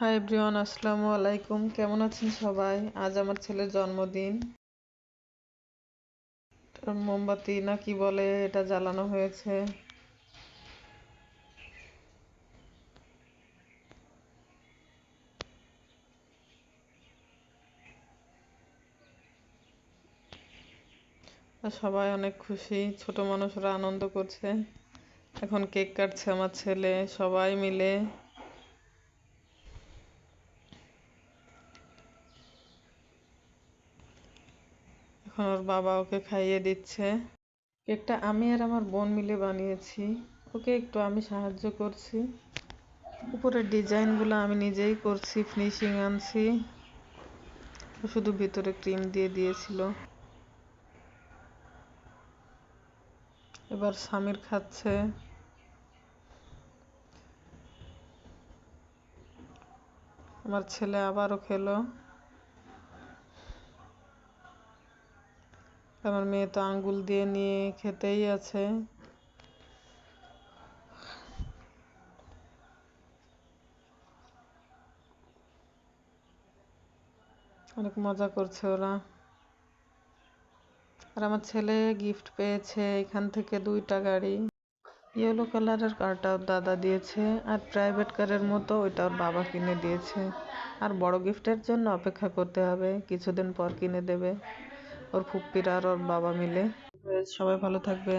Hi everyone আসসালামু আলাইকুম। কেমন আছেন সবাই? আজ আমার ছেলের জন্মদিন। মোমবাতি না কি বলে এটা জ্বালানো হয়েছে। সবাই অনেক খুশি, ছোট মানুষরা আনন্দ করছে। এখন কেক কাটছে আমার ছেলে, সবাই মিলে। এখন ওর বাবা ওকে খাইয়ে দিচ্ছে। কেকটা আমি আর আমার বোন মিলে বানিয়েছি। ওকে একটু আমি সাহায্য করছি। উপরের ডিজাইনগুলো আমি নিজেই করছি, ফিনিশিং আনছি। শুধু ভিতরে ক্রিম দিয়ে দিয়েছিল। এবার স্বামীর খাচ্ছে। আমার ছেলে আবারও খেলো। আমার মেয়ে তো আঙ্গুল দিয়ে নিয়ে খেতেই আছে। অনেক মজা করছে ওরা। আর আমার ছেলে গিফট পেয়েছে এখান থেকে দুইটা গাড়ি। ইয়েলো কালারের কারটা ওর দাদা দিয়েছে আর প্রাইভেট কারের মতো ওইটা ওর বাবা কিনে দিয়েছে। আর বড় গিফটের জন্য অপেক্ষা করতে হবে, কিছুদিন পর কিনে দেবে। ওর ফুপ্পিরা আর ওর বাবা মিলে। সবাই ভালো থাকবেন।